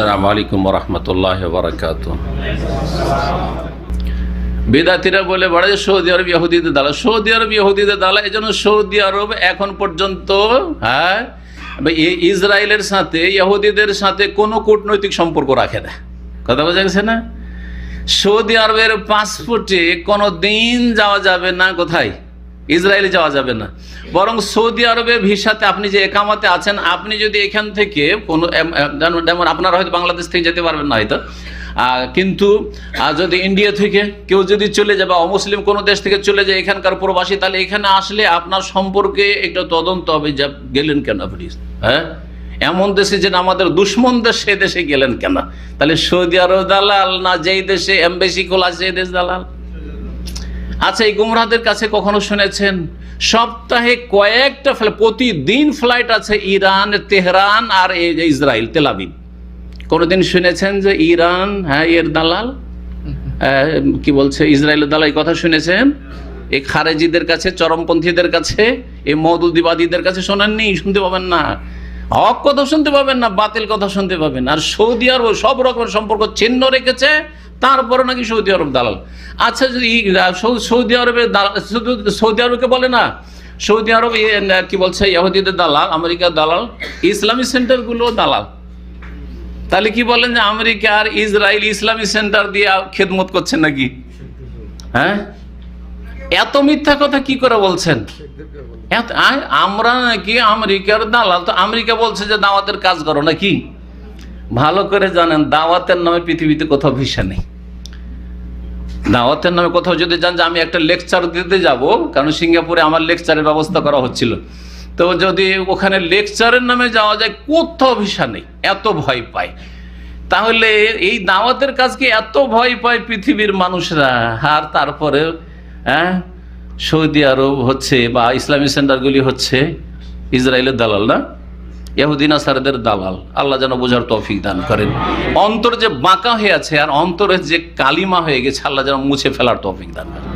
আসসালামু আলাইকুম রহমতুল্লাহ বারকাত বেদাতিরা বলে, বড় সৌদি আরব ইহুদিদের দালা সৌদি আরব ইহুদিদের দালা এই জন্য সৌদি আরব এখন পর্যন্ত হ্যাঁ ইসরায়েলের সাথে, ইহুদিদের সাথে কোনো কূটনৈতিক সম্পর্ক রাখে না। কথা বোঝা গেছে না? সৌদি আরবের পাসপোর্টে কোনো দিন যাওয়া যাবে না কোথায়? ইসরায়েলে যাওয়া যাবে না। বরং সৌদি আরবে ভিসাতে আপনি যে একামাতে আছেন, আপনি যদি এখান থেকে কোনো যেমন আপনারা হয়তো বাংলাদেশ থেকে যেতে পারবেন না হয়তো। কিন্তু যদি ইন্ডিয়া থেকে কেউ যদি চলে যায় বা অমুসলিম কোনো দেশ থেকে চলে যায় এখানকার প্রবাসী, তাহলে এখানে আসলে আপনার সম্পর্কে একটা তদন্ত হবে যা গেলেন কেন আপনি? হ্যাঁ? এমন দেশে যেন আমাদের দুশ্মন দেশ, সে দেশে গেলেন কেন? তাহলে সৌদি আরব দালাল না যেই দেশে এমবেসি খোলা, সেই দেশ দালাল? আচ্ছা এই গুমরাদের কাছে কখনো শুনেছেন? সপ্তাহে কয়েকটা প্রতিদিন ফ্লাইট আছে ইরান, তেহরান আর ইসরায়েল তেলাবিব কোনোদিন শুনেছেন যে ইরান হ্যাঁ এর দালাল? কি বলছে ইসরায়েলের দালাল, এই কথা শুনেছেন? এই খারেজিদের কাছে, চরমপন্থীদের কাছে এই মৌদুদিবাদীদের কাছে শোনেননি? শুনতে পাবেন না। হক কথা শুনতে পাবেন না, বাতিল কথা শুনতে পাবেন। আর সৌদি আরব সব রকমের সম্পর্ক চিহ্ন রেখেছে তারপরে নাকি সৌদি আরব দালাল। আচ্ছা যদি সৌদি আরবের শুধু সৌদি আরবকে বলে না, সৌদি আরব কি বলছে, ইহুদিদের দালাল, আমেরিকার দালাল, ইসলামী সেন্টারগুলো দালাল। তাহলে কি বলেন যে আমেরিকা আর ইসরায়েল ইসলামী সেন্টার দিয়ে খেদমত করছে নাকি? হ্যাঁ? এত মিথ্যা কথা কি করে বলছেন? আমরা নাকি আমেরিকার দালাল, তো আমেরিকা বলছে যে দাওয়াতের কাজ করো নাকি? ভালো করে জানেন, দাওয়াতের নামে পৃথিবীতে কোথাও ভিসা নেই। দাওয়াতের নামে কোথাও যদি যান যে আমি একটা লেকচার দিতে যাব, কারণ সিঙ্গাপুরে আমার লেকচারের ব্যবস্থা করা হচ্ছিল। তো যদি ওখানে লেকচারের নামে যাওয়া যায়, কোথাও ভিসা নেই, এত ভয় পায়। তাহলে এই দাওয়াতের কাজকে এত ভয় পায় পৃথিবীর মানুষরা? আর তারপরে হ্যাঁ? সৌদি আরব হচ্ছে বা ইসলামী সেন্টারগুলি হচ্ছে ইসরায়েলের দালাল না? ইয়াহুদ্দিন আসারদের দালাল। আল্লাহ যেন বোঝার তৌফিক দান করেন। অন্তর যে বাঁকা হয়ে আছে আর অন্তরের যে কালিমা হয়ে গেছে, আল্লাহ যেন মুছে ফেলার তৌফিক দান করেন।